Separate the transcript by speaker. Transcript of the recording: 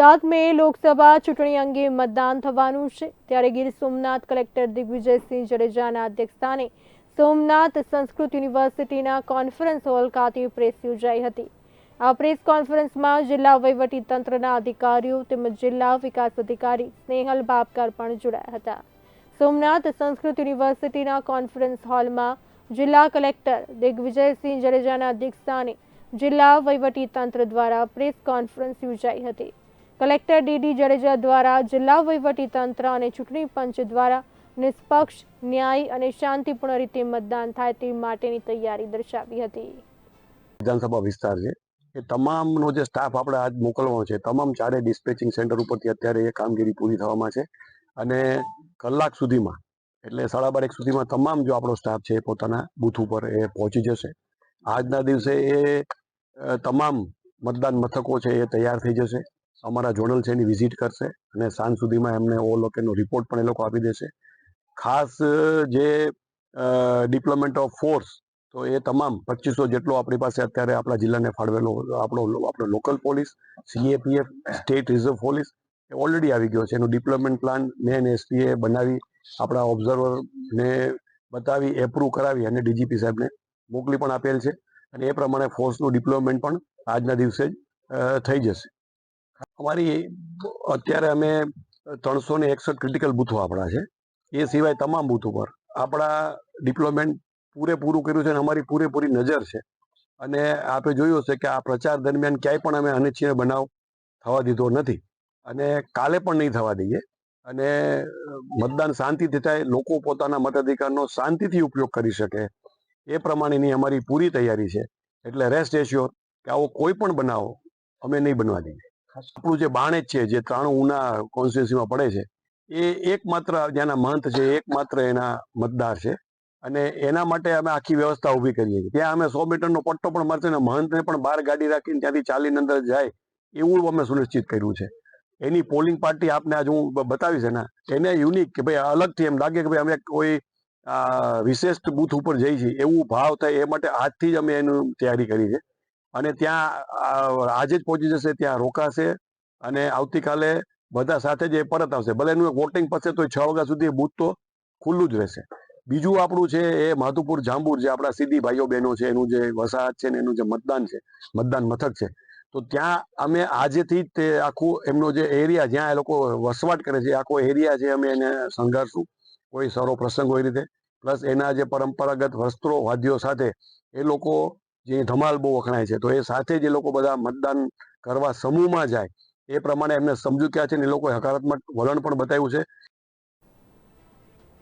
Speaker 1: સાત મે લોકસભા ચૂંટણી અંગે મતદાન થવાનું છે. ત્યારે ગીર સોમનાથ કલેક્ટર દિગ્વિજયસિંહ જાડેજાના અધ્યક્ષસ્થાને સોમનાથ સંસ્કૃત યુનિવર્સિટીના કોન્ફરન્સ હોલ ખાતે પ્રેસ યોજાઈ હતી. આ પ્રેસ કોન્ફરન્સમાં જિલ્લા તંત્રના અધિકારીઓ તેમજ જિલ્લા વિકાસ અધિકારી સ્નેહલ બાપકર પણ જોડાયા હતા. સોમનાથ સંસ્કૃત યુનિવર્સિટીના કોન્ફરન્સ હોલમાં જિલ્લા કલેક્ટર દિગ્વિજયસિંહ જાડેજાના અધ્યક્ષસ્થાને જિલ્લા તંત્ર દ્વારા પ્રેસ કોન્ફરન્સ યોજાઈ હતી. કલેક્ટર ડીડી જાડેજા દ્વારા જિલ્લા વહીવટી તંત્ર અને ચૂંટણી પંચ દ્વારા નિષ્પક્ષ, ન્યાય અને શાંતિપૂર્ણ રીતે મતદાન થાય તે માટેની તૈયારી દર્શાવી હતી.
Speaker 2: વિધાનસભા વિસ્તાર છે. એ તમામનો જે સ્ટાફ આપણે આજ મોકલવાનો છે, તમામ ચારે ડિસ્પેચિંગ સેન્ટર ઉપરથી અત્યારે એ કામગીરી પૂરી થવામાં છે. અને કલાક સુધીમાં, એટલે સાડા બાર એક સુધીમાં તમામ જો આપણો સ્ટાફ છે પોતાના બૂથ ઉપર એ પહોંચી જશે. આજના દિવસે એ તમામ મતદાન મથકો છે એ તૈયાર થઈ જશે. અમારા જોનલ છે એની વિઝિટ કરશે અને સાંજ સુધીમાં એમને ઓ લોકોનો રિપોર્ટ પણ એ લોકો આપી દેશે. ખાસ જે ડિપ્લોમેન્ટ ઓફ ફોર્સ તો એ તમામ પચીસો જેટલો આપણી પાસે અત્યારે આપણા જિલ્લાને ફાળવેલો, આપણો આપણો local police CAPF state reserve police એ ઓલરેડી આવી ગયો છે. એનું ડિપ્લોયમેન્ટ પ્લાન મેન એસપીએ બનાવી, આપણા ઓબ્ઝર્વરને બતાવી એપ્રુવ કરાવી અને ડીજીપી સાહેબને મોકલી પણ આપેલ છે. અને એ પ્રમાણે ફોર્સનું ડિપ્લોયમેન્ટ પણ આજના દિવસે જ થઈ જશે. અમારી અત્યારે અમે ત્રણસો ને એકસઠ ક્રિટિકલ બૂથો આપણા છે. એ સિવાય તમામ બૂથ ઉપર. આપણા ડિપ્લોયમેન્ટ પૂરેપૂરું કર્યું છે અને અમારી પૂરેપૂરી નજર છે. અને આપણે જોયું હશે કે આ પ્રચાર દરમિયાન ક્યાંય પણ અમે અનિચ્છનીય બનાવ થવા દીધો નથી. અને કાલે પણ નહીં થવા દઈએ. અને મતદાન શાંતિથી થાય લોકો પોતાના મતાધિકારનો શાંતિથી ઉપયોગ કરી શકે. એ પ્રમાણેની અમારી પૂરી તૈયારી છે. એટલે રેસ્ટ એશ્યોર કે આવો કોઈ પણ બનાવો અમે નહીં બનવા દઈએ આપણું જે બાણેજ છે જે ત્રાણું ઉના કોન્સ્ટિટ્યુન્સીમાં પડે છે એ એકમાત્ર ત્યાંના મહંત છે એકમાત્ર એના મતદાર છે. અને એના માટે અમે આખી વ્યવસ્થા ઊભી કરીએ છીએ. ત્યાં અમે સો મીટરનો પટ્ટો પણ મારશે અને મહંતને પણ બહાર ગાડી રાખીને ત્યાંથી ચાલીને અંદર જાય એવું અમે સુનિશ્ચિત કર્યું છે. એની પોલિંગ પાર્ટી આપને આજ હું બતાવીશ ને એને યુનિક કે ભાઈ અલગથી એમ લાગે કે ભાઈ અમે કોઈ આ, વિશિષ્ટ બૂથ ઉપર જઈ છીએ એવું ભાવ થાય એ માટે આજથી જ અમે એનું તૈયારી કરી છે. અને ત્યાં આજે જ પહોંચી જશે, ત્યાં રોકાશે અને આવતીકાલે બધા સાથે જ એ પરત આવશે. ભલે એનું વોટિંગ પછી તો છ વાગ્યા સુધી બૂથ તો ખુલ્લું જ રહેશે. બીજું આપણું છે એ માધુપુર જાંબુર જે આપણા સીધી ભાઈઓ બહેનો છે, એનું જે વસાહત છે ને એનું જે મતદાન છે, મતદાન મથક છે. તો ત્યાં અમે આજેથી તે આખું એમનો જે એરિયા, જ્યાં એ લોકો વસવાટ કરે છે આખો એરિયા છે અમે એને સંઘારશું, કોઈ સારો પ્રસંગ હોય રીતે. પ્લસ એના જે પરંપરાગત વસ્ત્રો, વાદ્યો સાથે એ લોકો જે ધમાલ બહુ વખણાય છે, તો એ સાથે જે લોકો બધા મતદાન કરવા સમૂહમાં જાય, એ પ્રમાણે એમને સમજૂત્યા છે ને એ લોકોએ હકારાત્મક વલણ પણ બતાવ્યું છે.